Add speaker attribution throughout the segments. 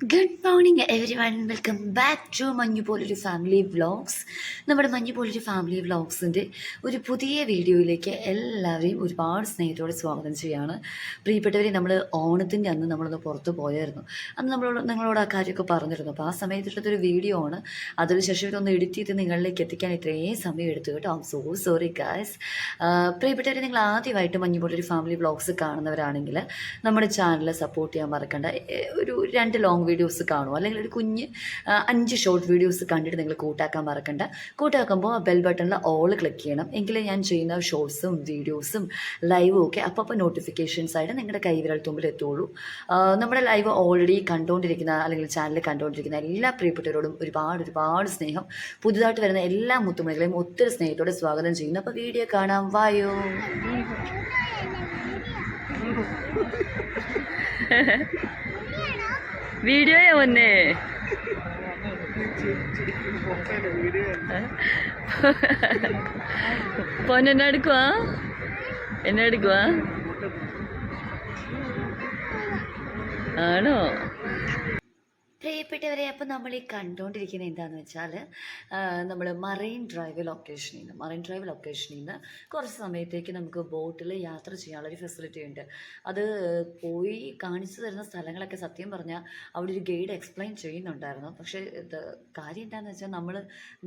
Speaker 1: Good morning everyone welcome back to മഞ്ഞു പോലൊരു family vlogs നമ്മുടെ മഞ്ഞു പോലൊരു ഫാമിലി വ്ളോഗ്സിന്റെ ഒരു പുതിയ വീഡിയോയിലേക്ക് എല്ലാവരെയും ഒരുപാട് സ്നേഹത്തോടെ സ്വാഗതം ചെയ്യുകയാണ് പ്രിയപ്പെട്ടവരെ നമ്മൾ ഓണത്തിന്റെ അന്ന് നമ്മളൊന്ന് പുറത്ത് പോയായിരുന്നു. അന്ന് നമ്മളോട് നിങ്ങളോട് ആ കാര്യമൊക്കെ പറഞ്ഞിരുന്നു. അപ്പോൾ ആ സമയത്തുള്ളതൊരു വീഡിയോ ആണ്. അതിനുശേഷം ഇതൊന്ന് എഡിറ്റ് ചെയ്ത് നിങ്ങളിലേക്ക് എത്തിക്കാൻ ഇത്രയും സമയം എടുത്തു കേട്ടോ. ഐം സോ സോറി ഗായ്സ് പ്രിയപ്പെട്ടവരെ നിങ്ങൾ ആദ്യമായിട്ട് മഞ്ഞു പോലൊരു ഫാമിലി വ്ളോഗ്സ് കാണുന്നവരാണെങ്കിൽ നമ്മുടെ ചാനൽ സപ്പോർട്ട് ചെയ്യാൻ മറക്കണ്ട. ഒരു രണ്ട് ലോങ് വീഡിയോസ് കാണും. അല്ലെങ്കിൽ ഒരു കുഞ്ഞ് അഞ്ച് ഷോർട്ട് വീഡിയോസ് കണ്ടിട്ട് നിങ്ങൾ കൂട്ടാക്കാൻ മറക്കണ്ട. കൂട്ടാക്കുമ്പോൾ ആ ബെൽ ബട്ടണിൽ ഓൾ ക്ലിക്ക് ചെയ്യണം. എങ്കിലേ ഞാൻ ചെയ്യുന്ന ഷോർട്സും വീഡിയോസും ലൈവും ഒക്കെ അപ്പോൾ അപ്പോൾ നോട്ടിഫിക്കേഷൻസ് ആയിട്ട് നിങ്ങളുടെ കൈവിരൽ തുമ്പിൽ എത്തുള്ളൂ. നമ്മുടെ ലൈവ് ഓൾറെഡി കണ്ടുകൊണ്ടിരിക്കുന്ന അല്ലെങ്കിൽ ചാനൽ കണ്ടുകൊണ്ടിരിക്കുന്ന എല്ലാ പ്രിയപ്പെട്ടവരോടും ഒരുപാട് ഒരുപാട് സ്നേഹം. പുതുതായിട്ട് വരുന്ന എല്ലാ മുത്തുമണികളെയും ഒത്തിരി സ്നേഹത്തോടെ സ്വാഗതം ചെയ്യുന്നു. അപ്പോൾ വീഡിയോ കാണാം. വായോ
Speaker 2: വീഡിയോയാ പൊന്നെ എന്നെ എടുക്കുവാ? എന്നെ എടുക്കുവാ? ആണോ?
Speaker 1: പ്രിയപ്പെട്ടവരെ അപ്പോൾ നമ്മൾ ഈ കണ്ടുകൊണ്ടിരിക്കുന്നത് എന്താണെന്ന് വെച്ചാൽ നമ്മൾ മറൈൻ ഡ്രൈവ് ലൊക്കേഷനിൽ നിന്ന് മറൈൻ ഡ്രൈവ് ലൊക്കേഷനിൽ നിന്ന് കുറച്ച് സമയത്തേക്ക് നമുക്ക് ബോട്ടിൽ യാത്ര ചെയ്യാനുള്ളൊരു ഫെസിലിറ്റി ഉണ്ട്. അത് പോയി കാണിച്ചു തരുന്ന സ്ഥലങ്ങളൊക്കെ സത്യം പറഞ്ഞാൽ അവിടെ ഒരു ഗൈഡ് എക്സ്പ്ലെയിൻ ചെയ്യുന്നുണ്ടായിരുന്നു. പക്ഷേ ഇത് കാര്യം എന്താണെന്ന് വെച്ചാൽ നമ്മൾ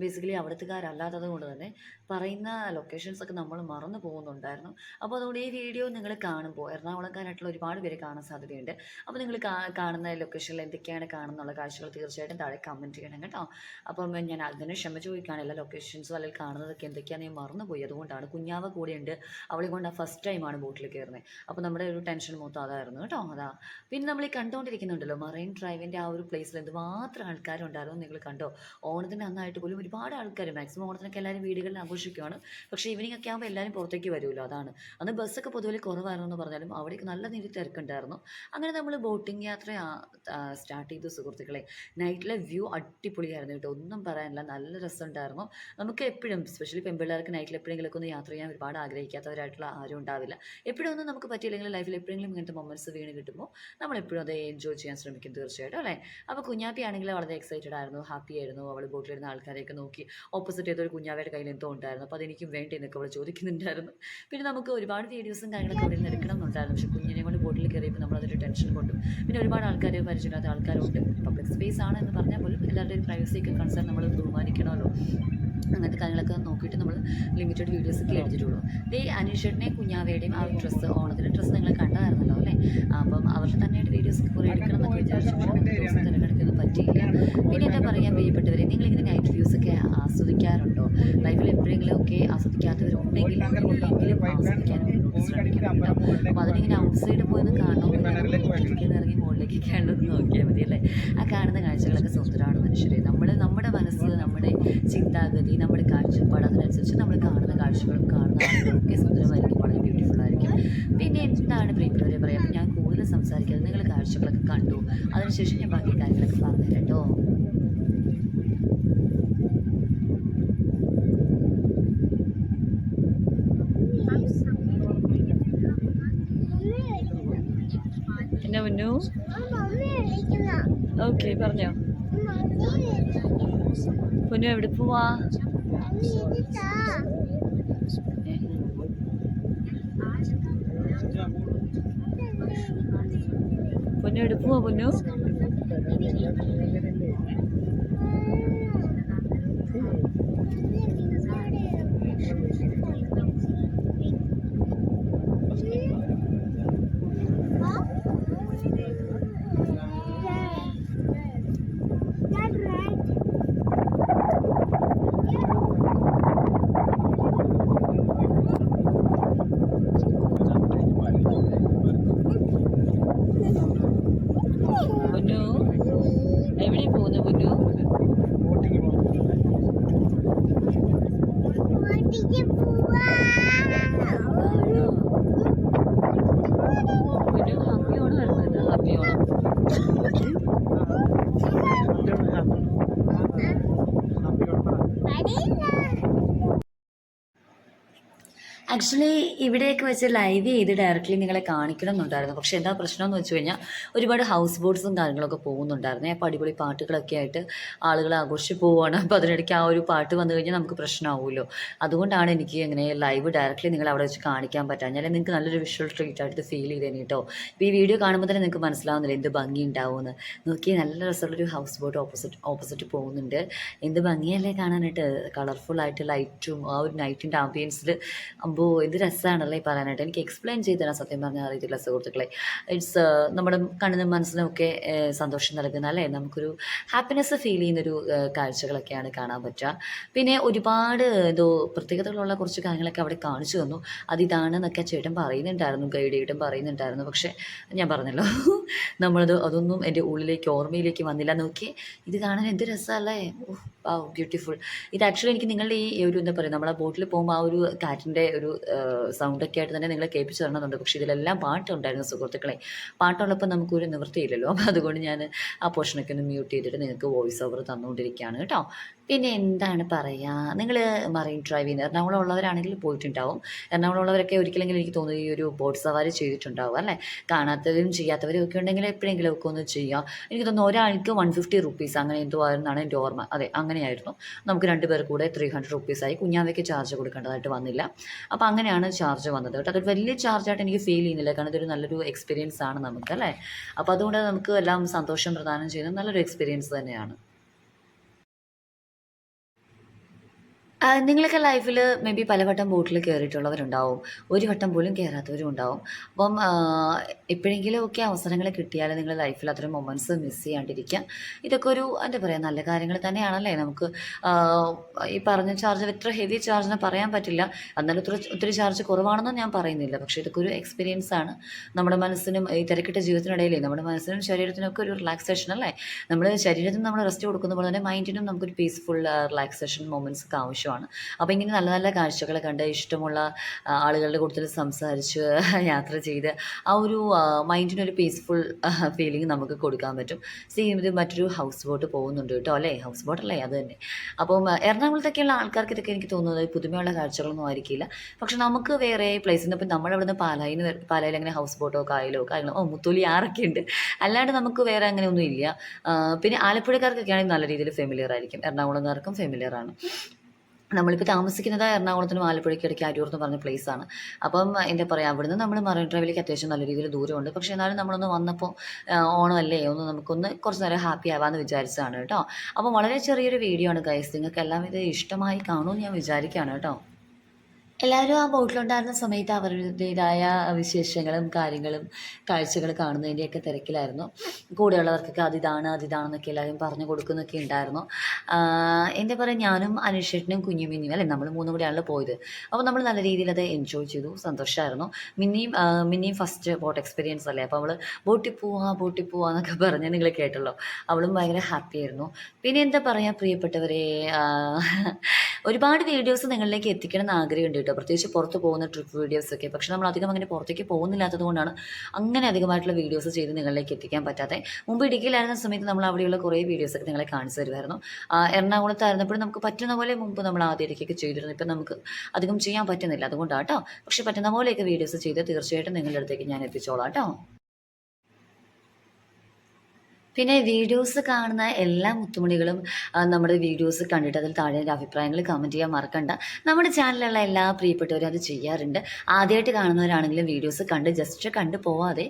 Speaker 1: ബേസിക്കലി അവിടുത്തുകാരല്ലാത്തത് കൊണ്ട് തന്നെ പറയുന്ന ലൊക്കേഷൻസ് ഒക്കെ നമ്മൾ മറന്നു പോകുന്നുണ്ടായിരുന്നു. അപ്പോൾ അതുകൊണ്ട് ഈ വീഡിയോ നിങ്ങൾ കാണുമ്പോൾ എറണാകുളംകാരായിട്ടുള്ള ഒരുപാട് പേര് കാണാൻ സാധ്യതയുണ്ട്. അപ്പോൾ നിങ്ങൾ കാണുന്ന ലൊക്കേഷനിൽ എന്തൊക്കെയാണ് കാണുന്നുള്ള കാഴ്ചകൾ തീർച്ചയായിട്ടും താഴെ കമന്റ് ചെയ്യണം കേട്ടോ. അപ്പം ഞാൻ അതിന് ക്ഷമ ചോദിക്കുകയാണ്. എല്ലാ ലൊക്കേഷൻസും അല്ലെങ്കിൽ കാണുന്നതൊക്കെ എന്തൊക്കെയാണെന്ന് ഞാൻ മറന്നുപോയി. അതുകൊണ്ടാണ് കുഞ്ഞാവ കൂടെയുണ്ട്. അവളെ കൊണ്ട് ഫസ്റ്റ് ടൈമാണ് ബോട്ടിൽ കയറുന്നത്. അപ്പോൾ നമ്മുടെ ഒരു ടെൻഷൻ മൊത്തം അതായിരുന്നു കേട്ടോ. അതാ. പിന്നെ നമ്മൾ ഈ കണ്ടുകൊണ്ടിരിക്കുന്നുണ്ടല്ലോ മറൈൻ ഡ്രൈവിന്റെ ആ ഒരു പ്ലേസിൽ എന്തുമാത്രം ആൾക്കാരുണ്ടായിരുന്നു നിങ്ങൾ കണ്ടോ? ഓണത്തിന് അന്നായിട്ട് പോലും ഒരുപാട് ആൾക്കാർ മാക്സിമം ഓണത്തിനൊക്കെ എല്ലാവരും വീടുകളിൽ ആഘോഷിക്കുകയാണ് പക്ഷേ ഈവനിങ് ഒക്കെ ആകുമ്പോൾ എല്ലാവരും പുറത്തേക്ക് വരുമല്ലോ. അതാണ്. അന്ന് ബസ്സൊക്കെ പൊതുവെ കുറവായിരുന്നു എന്ന് പറഞ്ഞാലും അവിടേക്ക് നല്ല നീതി തിരക്കുണ്ടായിരുന്നു. അങ്ങനെ നമ്മൾ ബോട്ടിംഗ് യാത്ര സ്റ്റാർട്ട് ചെയ്തു. സുഹൃത്തുക്കളെ. നൈറ്റിലെ വ്യൂ അടിപൊളിയായിരുന്നു കേട്ടോ. ഒന്നും പറയാനില്ല. നല്ല രസമുണ്ടായിരുന്നു. നമുക്ക് എപ്പോഴും സ്പെഷ്യലി പെൺപിള്ളേർക്ക് നൈറ്റിൽ എപ്പോഴെങ്കിലുമൊക്കെ ഒന്ന് യാത്ര ചെയ്യാൻ ഒരുപാട് ആഗ്രഹിക്കാത്തവരായിട്ടുള്ള ആരും ഉണ്ടാവില്ല. എപ്പോഴും ഒന്നും നമുക്ക് പറ്റിയില്ലെങ്കിൽ ലൈഫിൽ എപ്പോഴെങ്കിലും ഇങ്ങനത്തെ മൊമെന്റ്സ് വീണ് കിട്ടുമ്പോൾ നമ്മൾ എപ്പോഴും അത് എൻജോയ് ചെയ്യാൻ ശ്രമിക്കും തീർച്ചയായിട്ടും അല്ലേ? അപ്പോൾ കുഞ്ഞാപ്പി ആണെങ്കിൽ വളരെ എക്സൈറ്റഡ് ആയിരുന്നു ഹാപ്പി ആയിരുന്നു. അവൾ ബോട്ടിലിരുന്ന ആൾക്കാരെയൊക്കെ നോക്കി ഓപ്പോസിറ്റ് ചെയ്തൊരു കുഞ്ഞാവയുടെ കയ്യിൽ എന്തോ ഉണ്ടായിരുന്നു. അപ്പോൾ അതെനിക്കും വേണ്ടി എന്നൊക്കെ അവൾ ചോദിക്കുന്നുണ്ടായിരുന്നു. പിന്നെ നമുക്ക് ഒരുപാട് വീഡിയോസും കാര്യങ്ങളൊക്കെ അവിടെ നിന്ന് എടുക്കണം എന്നുണ്ടായിരുന്നു. പക്ഷേ കുഞ്ഞിനെ കൊണ്ട് ബോട്ടിൽ കയറിയപ്പോൾ നമ്മളതൊരു ടെൻഷൻ കൊണ്ടു പിന്നെ ഒരുപാട് ആൾക്കാർ പരിചയമില്ലാത്ത ആൾക്കാരുണ്ട്. പബ്ലിക് സ്പേസ് ആണ് എന്ന് പറഞ്ഞാൽ പോലും എല്ലാവരുടെയും പ്രൈവസിയൊക്കെ കൺസേൺ നമ്മൾ ബഹുമാനിക്കണമല്ലോ. അങ്ങനത്തെ കാര്യങ്ങളൊക്കെ നോക്കിയിട്ട് നമ്മൾ ലിമിറ്റഡ് വീഡിയോസ് ഒക്കെ എടുത്തിട്ടുള്ളൂ. ദേ അനീഷേട്ടനെ കുഞ്ഞാവയുടെയും ആ ഡ്രസ്സ് ഓണത്തിന്റെ ഡ്രസ്സ് നിങ്ങൾ കണ്ടതായിരുന്നല്ലോ അല്ലേ? അപ്പം അവരുടെ തന്നെയായിട്ട് വീഡിയോസ് കുറേ എടുക്കണം എന്നൊക്കെ വിചാരിച്ചു തിരഞ്ഞെടുക്കൊന്നും പറ്റിയില്ല. പിന്നെ എന്താ പറയാൻ പ്രിയപ്പെട്ടവരെ നിങ്ങളിങ്ങനെ നൈറ്റ് ആസ്വദിക്കാറുണ്ടോ ലൈഫിൽ എപ്പോഴെങ്കിലും ഒക്കെ ആസ്വദിക്കാത്തവരുണ്ടെങ്കിൽ എങ്കിലും ആസ്വദിക്കാൻ ശ്രമിക്കണം കേട്ടോ അപ്പോൾ അതിനിങ്ങനെ ഔട്ട് സൈഡ് പോയെന്ന് കാണണമെന്നുണ്ടെങ്കിൽ ഇറങ്ങി മുകളിലേക്ക് കണ്ടത് നോക്കിയാൽ മതി അല്ലേ? ആ കാണുന്ന കാഴ്ചകളൊക്കെ സുന്ദരമാണ് മനുഷ്യരെ. നമ്മൾ നമ്മുടെ മനസ്സ് നമ്മുടെ ചിന്താഗതി നമ്മുടെ കാഴ്ചപ്പാട് അതിനനുസരിച്ച് നമ്മൾ കാണുന്ന കാഴ്ചകളും കാണുന്ന ഒക്കെ സുന്ദരമായിരിക്കും വളരെ ബ്യൂട്ടിഫുൾ ആയിരിക്കും. പിന്നെ എന്താണ് പ്രിയപ്പെട്ടവരെ പറയാം? അപ്പം ഞാൻ കൂടുതൽ സംസാരിക്കുന്നത് നിങ്ങൾ കാഴ്ചകളൊക്കെ കണ്ടു. അതിനുശേഷം ഞാൻ ബാക്കി കാര്യങ്ങളൊക്കെ പറഞ്ഞു കേട്ടോ
Speaker 2: എന്നെ മുന്നു ഓക്കെ പറഞ്ഞോ. പൊന്നു എവിടെ പോവാ? പൊന്നു എവിടെ പോവാ പൊന്നു എവിടെ പോകുന്നു പൊന്നു ആണോ? പൊന്നു ഹാപ്പി ഓണം വരുന്നത് ഹാപ്പി ഓണം
Speaker 1: ആക്ച്വലി ഇവിടെയൊക്കെ വെച്ച് ലൈവ് ചെയ്ത് ഡയറക്റ്റ്ലി നിങ്ങളെ കാണിക്കണം എന്നുണ്ടായിരുന്നു പക്ഷേ എന്താ പ്രശ്നം എന്ന് വെച്ച് കഴിഞ്ഞാൽ ഒരുപാട് ഹൗസ് ബോട്ട്സും കാര്യങ്ങളൊക്കെ പോകുന്നുണ്ടായിരുന്നു. അപ്പോൾ അടിപൊളി പാട്ടുകളൊക്കെ ആയിട്ട് ആളുകൾ ആഘോഷിച്ച് പോവുകയാണ് അപ്പോൾ അതിനിടയ്ക്ക് ആ ഒരു പാട്ട് വന്നു കഴിഞ്ഞാൽ നമുക്ക് പ്രശ്നമാവുമല്ലോ. അതുകൊണ്ടാണ് എനിക്ക് ഇങ്ങനെ ലൈവ് ഡയറക്റ്റ്ലി നിങ്ങൾ അവിടെ വെച്ച് കാണിക്കാൻ പറ്റാഞ്ഞാൽ നിങ്ങൾക്ക് നല്ലൊരു വിഷ്വൽ ട്രീറ്റ് ആയിട്ട് ഫീൽ ചെയ്തേനെ കേട്ടോ. ഇപ്പോൾ ഈ വീഡിയോ കാണുമ്പോൾ തന്നെ നിങ്ങൾക്ക് മനസ്സിലാവുന്നില്ല എന്ത് ഭംഗി ഉണ്ടാവുമെന്ന്. നോക്കി നല്ല രസമുള്ളൊരു ഹൗസ് ബോട്ട് ഓപ്പോസിറ്റ് ഓപ്പോസിറ്റ് പോകുന്നുണ്ട്. എന്ത് ഭംഗിയല്ലേ കാണാനായിട്ട്. കളർഫുൾ ആയിട്ട് ലൈറ്റും ആ ഒരു നൈറ്റിന്റെ ആംബിയൻസിൽ അമ്പോ എന്ത് രസമാണല്ലേ പറയാനായിട്ട്. എനിക്ക് എക്സ്പ്ലെയിൻ ചെയ്ത് തരാൻ സത്യം പറഞ്ഞാൽ അറിയത്തില്ല സുഹൃത്തുക്കളെ. ഇറ്റ്സ് നമ്മുടെ കണ്ണിനും മനസ്സിനും ഒക്കെ സന്തോഷം നൽകുന്ന അല്ലേ? നമുക്കൊരു ഹാപ്പിനെസ് ഫീൽ ചെയ്യുന്നൊരു കാഴ്ചകളൊക്കെയാണ് കാണാൻ പറ്റുക. പിന്നെ ഒരുപാട് എന്തോ പ്രത്യേകതകളുള്ള കുറച്ച് കാര്യങ്ങളൊക്കെ അവിടെ കാണിച്ചു തന്നു. അതിതാണെന്നൊക്കെ ചേട്ടൻ പറയുന്നുണ്ടായിരുന്നു ഗൈഡ് ചെയ്തിട്ടും പറയുന്നുണ്ടായിരുന്നു. പക്ഷേ ഞാൻ പറഞ്ഞല്ലോ നമ്മളത് അതൊന്നും എന്റെ ഉള്ളിലേക്ക് ഓർമ്മയിലേക്ക് വന്നില്ല. നോക്കി ഇത് കാണാൻ എന്ത് രസമല്ലേ? ആ ബ്യൂട്ടിഫുൾ ഇത് ആക്ച്വലി എനിക്ക് നിങ്ങളുടെ ഈ ഒരു എന്താ പറയുക നമ്മളെ ബോട്ടിൽ പോകുമ്പോൾ ആ ഒരു കാറ്റിന്റെ ഒരു സൗണ്ടൊക്കെ ആയിട്ട് തന്നെ നിങ്ങളെ കേൾപ്പിച്ച് തരണമെന്നുണ്ട് പക്ഷേ ഇതിലെല്ലാം പാട്ടുണ്ടായിരുന്നു സുഹൃത്തുക്കളെ. പാട്ടുള്ളപ്പോൾ നമുക്കൊരു നിവൃത്തിയില്ലല്ലോ. അപ്പോൾ അതുകൊണ്ട് ഞാൻ ആ പോർഷനൊക്കെ ഒന്ന് മ്യൂട്ട് ചെയ്തിട്ട് നിങ്ങൾക്ക് വോയിസ് ഓവർ തന്നുകൊണ്ടിരിക്കുകയാണ്. കേട്ടോ? പിന്നെ എന്താണ് പറയുക നിങ്ങൾ മറൈൻ ഡ്രൈവ് ചെയ്യുന്നത്. എറണാകുളം ഉള്ളവരാണെങ്കിൽ പോയിട്ടുണ്ടാവും. എറണാകുളം ഉള്ളവരൊക്കെ ഒരിക്കലെങ്കിലും എനിക്ക് തോന്നുന്നു ഈ ഒരു ബോട്ട് സവാരി ചെയ്തിട്ടുണ്ടാവും അല്ലേ? കാണാത്തവരും ചെയ്യാത്തവരും ഒക്കെ ഉണ്ടെങ്കിൽ എപ്പോഴെങ്കിലും ഒക്കെ ഒന്ന് ചെയ്യാം. എനിക്ക് തോന്നുന്നു ഒരാൾക്ക് വൺ ഫിഫ്റ്റി റുപ്പീസ് അങ്ങനെ എന്തോ ആയിരുന്നാണ് എന്റെ ഓർമ്മ. അതെ അങ്ങനെയായിരുന്നു. നമുക്ക് രണ്ട് പേർ കൂടെ ത്രീ ഹൺഡ്രഡ് റുപ്പീസായി കുഞ്ഞാവയ്ക്ക് ചാർജ് കൊടുക്കേണ്ടതായിട്ട് വന്നില്ല. അപ്പോൾ അങ്ങനെയാണ് ചാർജ് വന്നത് കേട്ടോ. അതൊരു വലിയ ചാർജായിട്ട് എനിക്ക് ഫീൽ ചെയ്യുന്നില്ല. കാരണം ഇതൊരു നല്ലൊരു എക്സ്പീരിയൻസ് ആണ് നമുക്ക് അല്ലേ? അപ്പോൾ അതുകൊണ്ട് നമുക്ക് എല്ലാം സന്തോഷം പ്രദാനം ചെയ്യുന്ന നല്ലൊരു എക്സ്പീരിയൻസ് തന്നെയാണ്. നിങ്ങളൊക്കെ ലൈഫിൽ മേ ബി പലവട്ടം ബോട്ടിൽ കയറിയിട്ടുള്ളവരുണ്ടാവും ഒരു വട്ടം പോലും കയറാത്തവരും ഉണ്ടാവും. അപ്പം എപ്പോഴെങ്കിലും ഒക്കെ അവസരങ്ങൾ കിട്ടിയാൽ നിങ്ങൾ ലൈഫിൽ അത്രയും മൊമെന്റ്സ് മിസ് ചെയ്യാണ്ടിരിക്കുക ഇതൊക്കെ ഒരു എന്താ പറയുക നല്ല കാര്യങ്ങൾ തന്നെയാണല്ലേ? നമുക്ക് ഈ പറഞ്ഞ ചാർജ് എത്ര ഹെവി ചാർജെന്ന് പറയാൻ പറ്റില്ല. എന്നാലും ഒത്തിരി ഒത്തിരി ചാർജ് കുറവാണെന്ന് ഞാൻ പറയുന്നില്ല. പക്ഷേ ഇതൊക്കെ ഒരു എക്സ്പീരിയൻസ് ആണ്. നമ്മുടെ മനസ്സിനും ഈ തിരക്കിട്ട ജീവിതത്തിനിടയിലേ നമ്മുടെ മനസ്സിനും ശരീരത്തിനും ഒക്കെ ഒരു റിലാക്സേഷൻ അല്ലേ? നമ്മുടെ ശരീരത്തിന് നമ്മൾ റെസ്റ്റ് കൊടുക്കുന്ന പോലെ തന്നെ മൈൻഡിനും നമുക്കൊരു പീസ്ഫുൾ റിലാക്സേഷൻ മൊമെന്റ്സ് ഒക്കെ ആവശ്യമാണ്. അപ്പോൾ ഇങ്ങനെ നല്ല നല്ല കാഴ്ചകൾ കണ്ട് ഇഷ്ടമുള്ള ആളുകളുടെ കൂട്ടത്തിൽ സംസാരിച്ച് യാത്ര ചെയ്ത് ആ ഒരു മൈൻഡിനൊരു പീസ്ഫുൾ ഫീലിംഗ് നമുക്ക് കൊടുക്കാൻ പറ്റും. സീ ഇത് മറ്റൊരു ഹൗസ് ബോട്ട് പോകുന്നുണ്ട് കേട്ടോ അല്ലേ? ഹൗസ് ബോട്ട് അല്ലേ? അത് തന്നെ. അപ്പം എറണാകുളത്തൊക്കെയുള്ള ആൾക്കാർക്ക് ഇതൊക്കെ എനിക്ക് തോന്നുന്നത് പുതുമയുള്ള കാഴ്ചകളൊന്നും ആയിരിക്കില്ല. പക്ഷെ നമുക്ക് വേറെ പ്ലേസ് നിന്ന് ഇപ്പം നമ്മളവിടുന്ന് പാലായിൽ പാലായിൽ അങ്ങനെ ഹൗസ് ബോട്ടോ കായലോ കാര്യങ്ങളോ ഓ മുത്തൂലി ആറൊക്കെ ഉണ്ട്. അല്ലാണ്ട് നമുക്ക് വേറെ അങ്ങനെ ഒന്നും ഇല്ല. പിന്നെ ആലപ്പുഴക്കാർക്കൊക്കെ ആണെങ്കിൽ നല്ല രീതിയിൽ ഫെമിലിയർ ആയിരിക്കും. എറണാകുളംകാർക്കും ഫെമിലിയർ ആണ്. നമ്മളിപ്പോൾ താമസിക്കുന്നത് എറണാകുളത്തിനും ആലപ്പുഴയ്ക്ക് ഇടയ്ക്ക് അരൂർ എന്ന് പറഞ്ഞ പ്ലേസ് ആണ്. അപ്പം എന്താ പറയുക അവിടുന്ന് നമ്മൾ മറൈൻ ഡ്രൈവിലേക്ക് അത്യാവശ്യം നല്ല രീതിയിൽ ദൂരമുണ്ട്. പക്ഷേ എന്നാലും നമ്മളൊന്ന് വന്നപ്പോൾ ഓണമല്ലേ ഒന്ന് നമുക്കൊന്ന് കുറച്ച് നേരം ഹാപ്പി ആവാമെന്ന് വിചാരിച്ചതാണ് കേട്ടോ. അപ്പം വളരെ ചെറിയൊരു വീഡിയോ ആണ് ഗൈസ് നിങ്ങൾക്ക് എല്ലാം ഇത് ഇഷ്ടമായി കാണുമെന്ന് ഞാൻ വിചാരിക്കുകയാണ് കേട്ടോ. എല്ലാവരും ആ ബോട്ടിലുണ്ടായിരുന്ന സമയത്ത് അവരുടേതായ വിശേഷങ്ങളും കാര്യങ്ങളും കാഴ്ചകൾ കാണുന്നതിന്റെയൊക്കെ തിരക്കിലായിരുന്നു. കൂടെയുള്ളവർക്കൊക്കെ അതിതാണ് അതിതാണെന്നൊക്കെ എല്ലാവരും പറഞ്ഞു കൊടുക്കുന്നൊക്കെ ഉണ്ടായിരുന്നു. എന്റെ പറയുക ഞാനും അനുഷേട്ടനും കുഞ്ഞുമിന്നിയും അല്ലേ? നമ്മൾ മൂന്നും കൂടെയാണല്ലോ പോയത്. അപ്പോൾ നമ്മൾ നല്ല രീതിയിൽ അത് എൻജോയ് ചെയ്തു സന്തോഷമായിരുന്നു മിന്നിയും മിന്നിയും ഫസ്റ്റ് ബോട്ട് എക്സ്പീരിയൻസ് അല്ലേ? അപ്പോൾ അവൾ ബോട്ടിൽ പോവാ ബോട്ടിൽ പോവാ എന്നൊക്കെ പറഞ്ഞ് നിങ്ങൾ കേട്ടല്ലോ. അവളും ഭയങ്കര ഹാപ്പി ആയിരുന്നു. പിന്നെ എന്താ പറയുക പ്രിയപ്പെട്ടവരെ ഒരുപാട് വീഡിയോസ് നിങ്ങളിലേക്ക് എത്തിക്കണം എന്ന് ആഗ്രഹമുണ്ട് കേട്ടോ. പ്രത്യേകിച്ച് പുറത്ത് പോകുന്ന ട്രിപ്പ് വീഡിയോസൊക്കെ പക്ഷേ നമ്മൾ അധികം അങ്ങനെ പുറത്തേക്ക് പോകുന്നില്ലാത്തത് കൊണ്ടാണ് അങ്ങനെ അധികമായിട്ടുള്ള വീഡിയോസ് ചെയ്ത് നിങ്ങളിലേക്ക് എത്തിക്കാൻ പറ്റാതെ മുമ്പ് ഇടുക്കിയിലായിരുന്ന സമയത്ത് നമ്മൾ അവിടെയുള്ള കുറേ വീഡിയോസൊക്കെ നിങ്ങളെ കാണിച്ചു തരുമായിരുന്നു. എറണാകുളത്തായിരുന്നപ്പോഴും നമുക്ക് പറ്റുന്ന പോലെ മുമ്പ് നമ്മൾ ആദ്യമായിട്ടൊക്കെ ചെയ്തിരുന്നു. ഇപ്പം നമുക്ക് അധികം ചെയ്യാൻ പറ്റുന്നില്ല. അതുകൊണ്ടാണ് കേട്ടോ പക്ഷെ പറ്റുന്ന പോലെയൊക്കെ വീഡിയോസ് ചെയ്ത് തീർച്ചയായിട്ടും നിങ്ങളുടെ അടുത്തേക്ക് ഞാൻ എത്തിച്ചോളാം കേട്ടോ. പിന്നെ വീഡിയോസ് കാണുന്ന എല്ലാ മുത്തുമണികളും നമ്മുടെ വീഡിയോസ് കണ്ടിട്ട് അതിൽ താഴെ അഭിപ്രായങ്ങൾ കമന്റ് ചെയ്യാൻ മറക്കണ്ട. നമ്മുടെ ചാനലിലുള്ള എല്ലാ പ്രിയപ്പെട്ടവരും അത് ചെയ്യാറുണ്ട്. ആദ്യമായിട്ട് കാണുന്നവരാണെങ്കിലും വീഡിയോസ് കണ്ട് ജസ്റ്റ് കണ്ട് പോവാതെ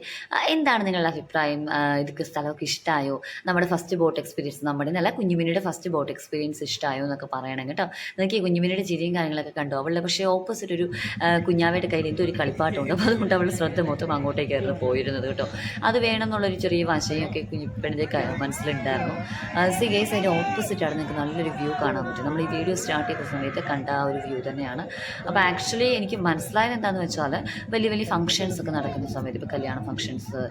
Speaker 1: എന്താണ് നിങ്ങളുടെ അഭിപ്രായം? ഇതൊക്കെ സ്ഥലമൊക്കെ ഇഷ്ടമായോ നമ്മുടെ ഫസ്റ്റ് ബോട്ട് എക്സ്പീരിയൻസ് നമ്മുടെ നല്ല കുഞ്ഞുമിനിയുടെ ഫസ്റ്റ് ബോട്ട് എക്സ്പീരിയൻസ് ഇഷ്ടമായോ എന്നൊക്കെ പറയണം കേട്ടോ. നിങ്ങൾക്ക് ഈ കുഞ്ഞുമിനിയുടെ ചിരിയും കാര്യങ്ങളൊക്കെ കണ്ടോ? അവളുടെ പക്ഷേ ഓപ്പോസിറ്റ് ഒരു കുഞ്ഞാവയുടെ കയ്യിൽ എന്തോ ഒരു കളിപ്പാട്ടുണ്ട്. അപ്പോൾ അതുകൊണ്ട് അവൾ ശ്രദ്ധ മൊത്തം അങ്ങോട്ടേക്കായിരുന്നു പോയിരുന്നത് കേട്ടോ. അത് വേണം എന്നുള്ളൊരു ചെറിയ വാശയൊക്കെ കുഞ്ഞിപ്പെണ്ണന്റെ മനസ്സിലുണ്ടായിരുന്നു. സി ഗേസ് അതിന്റെ ഓപ്പോസിറ്റാണ് നിങ്ങൾക്ക് നല്ലൊരു വ്യൂ കാണാൻ പറ്റും. നമ്മൾ ഈ വീഡിയോ സ്റ്റാർട്ട് ചെയ്ത സമയത്ത് കണ്ട ആ ഒരു വ്യൂ തന്നെയാണ്. അപ്പോൾ ആക്ച്വലി എനിക്ക് മനസ്സിലായത് എന്താണെന്ന് വെച്ചാൽ വലിയ വലിയ ഫങ്ഷൻസ് ഒക്കെ നടക്കുന്ന സമയത്ത് ഇപ്പോൾ കല്യാണ ഫങ്ഷൻസ്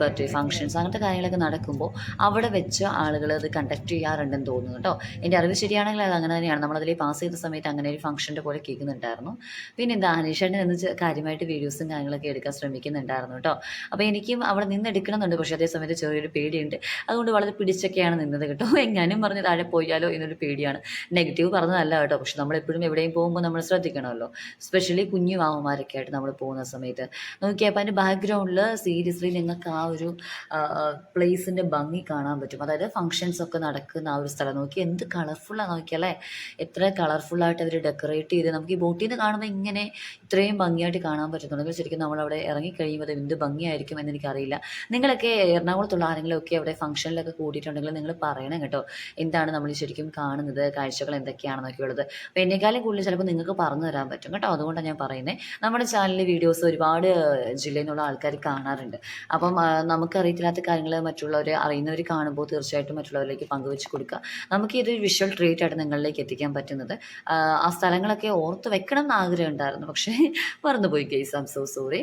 Speaker 1: ബർത്ത്ഡേ ഫങ്ഷൻസ് അങ്ങനത്തെ കാര്യങ്ങളൊക്കെ നടക്കുമ്പോൾ അവിടെ വെച്ച് ആളുകൾ അത് കണ്ടക്ട് ചെയ്യാറുണ്ടെന്ന് തോന്നുന്നു കേട്ടോ. എന്റെ അറിവ് ശരിയാണെങ്കിൽ അത് അങ്ങനെ തന്നെയാണ്. നമ്മളതിൽ പാസ് ചെയ്ത സമയത്ത് അങ്ങനെ ഒരു ഫംഗ്ഷന്റെ പോലെ കേൾക്കുന്നുണ്ടായിരുന്നു. പിന്നെ എന്താ അനീഷേട്ടൻ എന്ന് കാര്യമായിട്ട് വീഡിയോസും കാര്യങ്ങളൊക്കെ എടുക്കാൻ ശ്രമിക്കുന്നുണ്ടായിരുന്നു കേട്ടോ. അപ്പോൾ എനിക്കും അവിടെ നിന്ന് എടുക്കണമെന്നുണ്ട്. പക്ഷേ അതേ സമയത്ത് ചെറിയൊരു പേടി പേടിയുണ്ട്. അതുകൊണ്ട് വളരെ പിടിച്ചൊക്കെയാണ് നിന്നത് കേട്ടോ. എങ്ങാനും പറഞ്ഞ് താഴെ പോയാലോ എന്നൊരു പേടിയാണ്. നെഗറ്റീവ് പറഞ്ഞതല്ല കേട്ടോ. പക്ഷെ നമ്മളെപ്പോഴും എവിടെയും പോകുമ്പോൾ നമ്മൾ ശ്രദ്ധിക്കണമല്ലോ. സ്പെഷ്യലി കുഞ്ഞു മാമന്മാരൊക്കെ ആയിട്ട് നമ്മൾ പോകുന്ന സമയത്ത്. നോക്കിയപ്പോൾ അതിന്റെ ബാക്ക്ഗ്രൗണ്ടിൽ സീരിയസ്ലി നിങ്ങൾക്ക് ആ ഒരു പ്ലേസിന്റെ ഭംഗി കാണാൻ പറ്റും. അതായത് ഫങ്ഷൻസ് ഒക്കെ നടക്കുന്ന ആ ഒരു സ്ഥലം. നോക്കി എന്ത് കളർഫുള്ളാണ് നോക്കിയല്ലേ എത്ര കളർഫുള്ളായിട്ട് അവർ ഡെക്കറേറ്റ് ചെയ്ത് നമുക്ക് ഈ ബോട്ടിൽ നിന്ന് കാണുമ്പോൾ ഇങ്ങനെ ഇത്രയും ഭംഗിയായിട്ട് കാണാൻ പറ്റുന്നുണ്ടെങ്കിൽ ശരിക്കും നമ്മളവിടെ ഇറങ്ങിക്കഴിയുമ്പോൾ അത് എന്ത് ഭംഗിയായിരിക്കും എന്ന് എനിക്കറിയില്ല. നിങ്ങളൊക്കെ എറണാകുളത്തുള്ള ആരെങ്കിലും ഒക്കെ അവിടെ ഫംഗ്ഷനിലൊക്കെ കൂടിയിട്ടുണ്ടെങ്കിൽ നിങ്ങൾ പറയണം കേട്ടോ. എന്താണ് നമ്മൾ ശരിക്കും കാണുന്നത്? കാഴ്ചകൾ എന്തൊക്കെയാണെന്നൊക്കെ ഉള്ളത്. അപ്പോൾ എന്നെക്കാളും കൂടുതൽ ചിലപ്പോൾ നിങ്ങൾക്ക് പറഞ്ഞു തരാൻ പറ്റും കേട്ടോ. അതുകൊണ്ടാണ് ഞാൻ പറയുന്നത് നമ്മുടെ ചാനലിൽ വീഡിയോസ് ഒരുപാട് ജില്ലയിൽ നിന്നുള്ള ആൾക്കാർ കാണാറുണ്ട്. അപ്പം നമുക്കറിയത്തില്ലാത്ത കാര്യങ്ങൾ മറ്റുള്ളവർ അറിയുന്നവർ കാണുമ്പോൾ തീർച്ചയായിട്ടും മറ്റുള്ളവരിലേക്ക് പങ്കുവെച്ച് കൊടുക്കുക. നമുക്ക് ഇതൊരു വിഷ്വൽ ട്രീറ്റ് ആയിട്ട് നിങ്ങളിലേക്ക് എത്തിക്കാൻ പറ്റുന്നത് ആ, സ്ഥലങ്ങളൊക്കെ ഓർത്ത് വെക്കണം എന്ന് ആഗ്രഹം ഉണ്ടായിരുന്നു. പക്ഷേ മറന്നുപോയി കേസ് ഐം സോ സോറി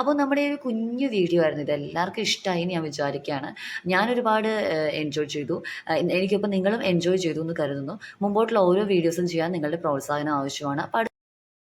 Speaker 1: അപ്പോൾ നമ്മുടെ ഒരു കുഞ്ഞു വീഡിയോ ആയിരുന്നു. ഇത് എല്ലാവർക്കും ഇഷ്ടമായി ഞാൻ വിചാരിക്കുകയാണ്. ഞാൻ ഒരുപാട് എൻജോയ് ചെയ്തു. എനിക്കിപ്പോൾ നിങ്ങളും എൻജോയ് ചെയ്തു എന്ന് കരുതുന്നു. മുമ്പോട്ടുള്ള ഓരോ വീഡിയോസും ചെയ്യാൻ നിങ്ങളുടെ പ്രോത്സാഹനം ആവശ്യമാണ്. അപ്പോൾ